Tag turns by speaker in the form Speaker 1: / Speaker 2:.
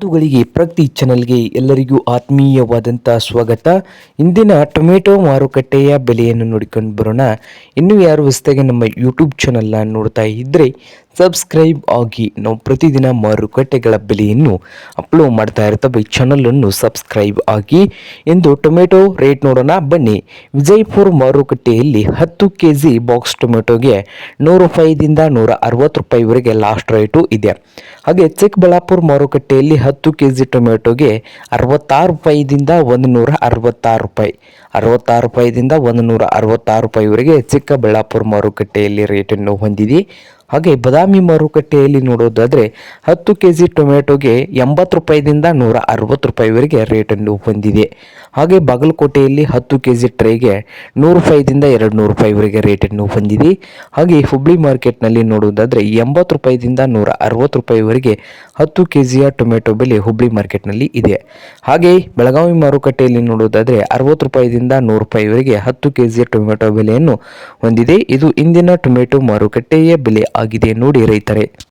Speaker 1: ಗಳಿಗೆ ಪ್ರತಿ ಚಾನಲ್ಗೆ ಎಲ್ಲರಿಗೂ ಆತ್ಮೀಯವಾದಂಥ ಸ್ವಾಗತ. ಇಂದಿನ ಟೊಮೆಟೊ ಮಾರುಕಟ್ಟೆಯ ಬೆಲೆಯನ್ನು ನೋಡಿಕೊಂಡು ಬರೋಣ. ಇನ್ನು ಯಾರು ಹೊಸದಾಗಿ ನಮ್ಮ ಯೂಟ್ಯೂಬ್ ಚಾನಲ್ನ ನೋಡ್ತಾ ಇದ್ದರೆ ಸಬ್ಸ್ಕ್ರೈಬ್ ಆಗಿ ನಾವು ಪ್ರತಿದಿನ ಮಾರುಕಟ್ಟೆಗಳ ಬೆಲೆಯನ್ನು ಅಪ್ಲೋಡ್ ಮಾಡ್ತಾ ಇರ್ತವೆ. ಚಾನಲನ್ನು ಸಬ್ಸ್ಕ್ರೈಬ್ ಆಗಿ. ಎಂದು ಟೊಮೆಟೊ ರೇಟ್ ನೋಡೋಣ. ಬನ್ನಿ. ವಿಜಯಪುರ ಮಾರುಕಟ್ಟೆಯಲ್ಲಿ ಹತ್ತು ಕೆ ಜಿ ಬಾಕ್ಸ್ ಟೊಮೆಟೊಗೆ ನೂರು ರೂಪಾಯಿದಿಂದ ನೂರ ಅರವತ್ತು ರೂಪಾಯಿವರೆಗೆ ಲಾಸ್ಟ್ ರೇಟು ಇದೆ. ಹಾಗೆ ಚಿಕ್ಕಬಳ್ಳಾಪುರ ಮಾರುಕಟ್ಟೆಯಲ್ಲಿ ಹತ್ತು ಕೆ ಜಿ ಟೊಮೆಟೊಗೆ ಅರವತ್ತಾರು ರೂಪಾಯಿದಿಂದ ಒಂದು ನೂರ ಅರವತ್ತಾರು ರೂಪಾಯಿ. ಅರವತ್ತಾರು ರೂಪಾಯಿದಿಂದ ಒಂದು ನೂರ ಅರವತ್ತಾರು ರೂಪಾಯಿವರೆಗೆ ಚಿಕ್ಕಬಳ್ಳಾಪುರ ಮಾರುಕಟ್ಟೆಯಲ್ಲಿ ರೇಟನ್ನು ಹೊಂದಿದೆ. ಹಾಗೆ ಬದಾಮಿ ಮಾರುಕಟ್ಟೆಯಲ್ಲಿ ನೋಡೋದಾದರೆ ಹತ್ತು ಕೆ ಜಿ ಟೊಮೆಟೊಗೆ ಎಂಬತ್ತು ರೂಪಾಯಿದಿಂದ ನೂರ ಅರವತ್ತು ರೂಪಾಯಿವರೆಗೆ ರೇಟನ್ನು ಹೊಂದಿದೆ. ಹಾಗೆ ಬಾಗಲಕೋಟೆಯಲ್ಲಿ ಹತ್ತು ಕೆ ಜಿ ಟ್ರೇಗೆ ನೂರು ರೂಪಾಯಿದಿಂದ ಎರಡು ನೂರು ರೂಪಾಯಿವರೆಗೆ ರೇಟನ್ನು ಹೊಂದಿದೆ. ಹಾಗೆ ಹುಬ್ಳಿ ಮಾರ್ಕೆಟ್ನಲ್ಲಿ ನೋಡುವುದಾದರೆ ಎಂಬತ್ತು ರೂಪಾಯಿದಿಂದ ನೂರ ಅರವತ್ತು ರೂಪಾಯಿವರೆಗೆ ಹತ್ತು ಕೆ ಜಿಯ ಟೊಮೆಟೊ ಬೆಲೆ ಹುಬ್ಳಿ ಮಾರ್ಕೆಟ್ನಲ್ಲಿ ಇದೆ. ಹಾಗೆ ಬೆಳಗಾವಿ ಮಾರುಕಟ್ಟೆಯಲ್ಲಿ ನೋಡುವುದಾದರೆ ಅರವತ್ತು ರೂಪಾಯಿದಿಂದ ನೂರು ರೂಪಾಯಿವರೆಗೆ ಹತ್ತು ಕೆ ಜಿಯ ಟೊಮೆಟೊ ಬೆಲೆಯನ್ನು ಹೊಂದಿದೆ. ಇದು ಇಂದಿನ ಟೊಮೆಟೊ ಮಾರುಕಟ್ಟೆಯ ಬೆಲೆ ಆಗಿದೆ. ನೋಡಿ ರೈತರೆ.